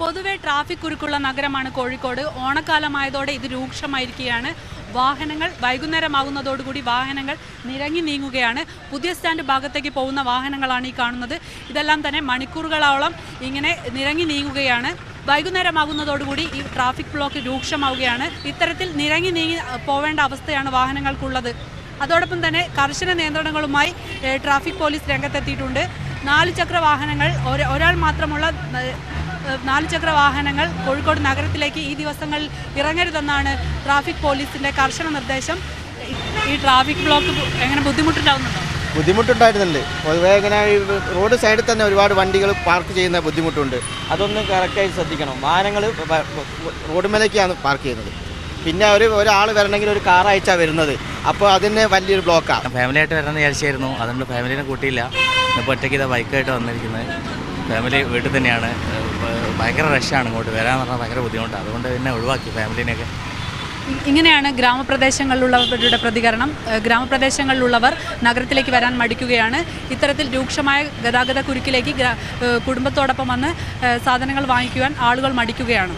പൊതുവെ ട്രാഫിക് കുരുക്കുള്ള നഗരമാണ് കോഴിക്കോട്. ഓണക്കാലമായതോടെ ഇത് രൂക്ഷമായിരിക്കുകയാണ്. വാഹനങ്ങൾ വൈകുന്നേരമാകുന്നതോടുകൂടി വാഹനങ്ങൾ നിരങ്ങി നീങ്ങുകയാണ്. പുതിയ സ്റ്റാൻഡ് ഭാഗത്തേക്ക് പോകുന്ന വാഹനങ്ങളാണ് ഈ കാണുന്നത്. ഇതെല്ലാം തന്നെ മണിക്കൂറുകളോളം ഇങ്ങനെ നിരങ്ങി നീങ്ങുകയാണ്. വൈകുന്നേരമാകുന്നതോടുകൂടി ഈ ട്രാഫിക് ബ്ലോക്ക് രൂക്ഷമാവുകയാണ്. ഇത്തരത്തിൽ നിരങ്ങി നീങ്ങി പോവേണ്ട അവസ്ഥയാണ് വാഹനങ്ങൾക്കുള്ളത്. അതോടൊപ്പം തന്നെ കർശന നിയന്ത്രണങ്ങളുമായി ട്രാഫിക് പോലീസ് രംഗത്തെത്തിയിട്ടുണ്ട്. നാല് ചക്ര വാഹനങ്ങൾ ഒരാൾ മാത്രമുള്ള ഏഹ്, ഏഹ്, നാല് ചക്ര വാഹനങ്ങൾ കോഴിക്കോട് നഗരത്തിലേക്ക് ഈ ദിവസങ്ങളിൽ ഇറങ്ങരുതെന്നാണ് ട്രാഫിക് പോലീസിന്റെ കർശന നിർദ്ദേശം. ഈ- ട്രാഫിക് ബ്ലോക്ക് എങ്ങനെ ബുദ്ധിമുട്ടുണ്ടാവുന്നുണ്ടോ? ബുദ്ധിമുട്ടുണ്ടായിരുന്നുണ്ട് പൊതുവേ ഇങ്ങനെ ഈ റോഡ് സൈഡിൽ തന്നെ ഒരുപാട് വണ്ടികൾ പാർക്ക് ചെയ്യുന്ന ബുദ്ധിമുട്ടുണ്ട്. അതൊന്നും കറക്റ്റായി ശ്രദ്ധിക്കണം. വാഹനങ്ങൾ റോഡ് മേലേക്കാണ് പാർക്ക് ചെയ്യുന്നത്. പിന്നെ ഒരു ഒരാൾ വരണമെങ്കിൽ ഒരു കാർ അയച്ചാണ് വരുന്നത്. അപ്പോൾ അതിന് വലിയൊരു ബ്ലോക്കാണ് ഫാമിലിയായിട്ട് വരണമെന്ന് വിചാരിച്ചായിരുന്നു. അതുകൊണ്ട് ഫാമിലിനെ കൂട്ടിയില്ല. ഇപ്പോൾ ഒറ്റയ്ക്ക് ഇതാ ബൈക്കായിട്ട് വന്നിരിക്കുന്നത്. ഫാമിലി വീട്ടിൽ തന്നെയാണ്. ഭയങ്കര റഷാണ് ഇങ്ങോട്ട് വരാൻ പറഞ്ഞാൽ ഭയങ്കര ബുദ്ധിമുട്ടാണ്. അതുകൊണ്ട് തന്നെ ഒഴിവാക്കി ഫാമിലിനെയൊക്കെ. ഇങ്ങനെയാണ് ഗ്രാമപ്രദേശങ്ങളിലുള്ളവരുടെ പ്രതികരണം. ഗ്രാമപ്രദേശങ്ങളിലുള്ളവർ നഗരത്തിലേക്ക് വരാൻ മടിക്കുകയാണ്. ഇത്തരത്തിൽ രൂക്ഷമായ ഗതാഗത കുരുക്കിലേക്ക് കുടുംബത്തോടൊപ്പം വന്ന് സാധനങ്ങൾ വാങ്ങിക്കുവാൻ ആളുകൾ മടിക്കുകയാണ്.